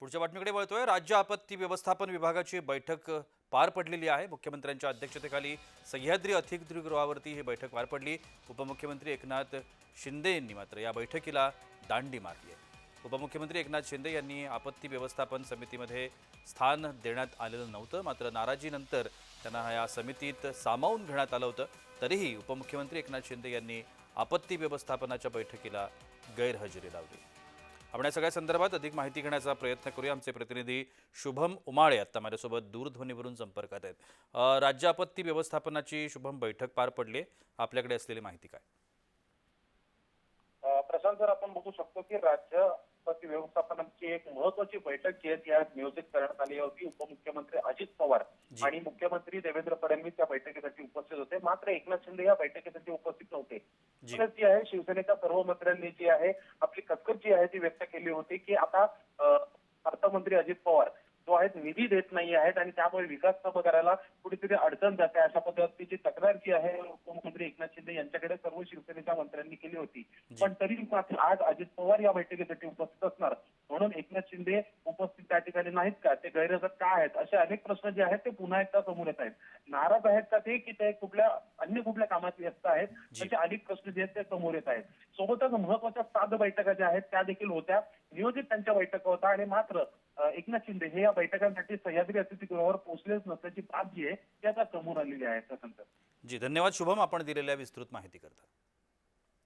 पुढच्या बातमीकडे वळतोय. राज्य आपत्ती व्यवस्थापन विभागाची बैठक पार पडलेली आहे. मुख्यमंत्र्यांच्या अध्यक्षतेखाली सह्याद्री अतिथीगृहावरती ही बैठक पार पडली. उपमुख्यमंत्री एकनाथ शिंदे यांनी मात्र या बैठकीला दांडी मारली आहे. उपमुख्यमंत्री एकनाथ शिंदे यांनी आपत्ती व्यवस्थापन समितीमध्ये स्थान देण्यात आलेलं नव्हतं. मात्र नाराजीनंतर त्यांना या समितीत सामावून घेण्यात आलं होतं. तरीही उपमुख्यमंत्री एकनाथ शिंदे यांनी आपत्ती व्यवस्थापनाच्या बैठकीला गैरहजेरी लावली. आपण या सगळ्या संदर्भात अधिक माहिती घेण्याचा प्रयत्न करूया. आमचे प्रतिनिधी शुभम उमाळे आता माझ्यासोबत दूरध्वनीवरून संपर्कात आहेत. राज्य आपत्ती व्यवस्थापनाची शुभम बैठक पार पडली. आपल्याकडे असलेली माहिती काय? प्रशांत सर आपण बघू शकतो की राज्य आपत्ती व्यवस्थापनाची एक महत्वाची बैठक जी आहे ती आज नियोजित करण्यात आली होती. उपमुख्यमंत्री अजित पवार. आणि मुख्यमंत्री देवेंद्र फडणवीस या बैठकीसाठी उपस्थित होते. मात्र एकनाथ शिंदे या बैठकीसाठी उपस्थित नव्हते. जी. जी आहे शिवसेनेच्या सर्व मंत्र्यांनी जी आहे आपली कचकट जी आहे ती व्यक्त केली होती की आता अर्थमंत्री अजित पवार जो आहे निधी देत नाही आहेत आणि त्यामुळे विकास कामं करायला कुठेतरी अडचण जाते अशा पद्धतीची तक्रार जी आहे सर्व शिवसेनेच्या मंत्र्यांनी केली होती. पण तरी मात्र आज अजित पवार या बैठकीसाठी उपस्थित असणार. म्हणून एकनाथ शिंदे उपस्थित त्या ठिकाणी नाहीत का? ते गैरहजर का आहेत? असे अनेक प्रश्न जे आहेत ते पुन्हा एकदा समोर येत आहेत. नाराज आहेत का ते की ते कुठल्या अन्य कुठल्या कामात व्यस्त आहेत. असे अनेक प्रश्न जे आहेत ते समोर येत आहेत. सोबतच महत्त्वाच्या सात बैठका ज्या आहेत त्या देखील होत्या. नियोजित त्यांच्या बैठका होत्या आणि मात्र एकनाथ शिंदे हे या बैठकांसाठी सह्याद्री अतिथीगृहावर पोहोचलेच नसल्याची बाब जी आहे ती आता समोर आलेली आहे प्रशांत जी धन्यवाद. शुभम आपण दिलेल्या विस्तृत माहिती करता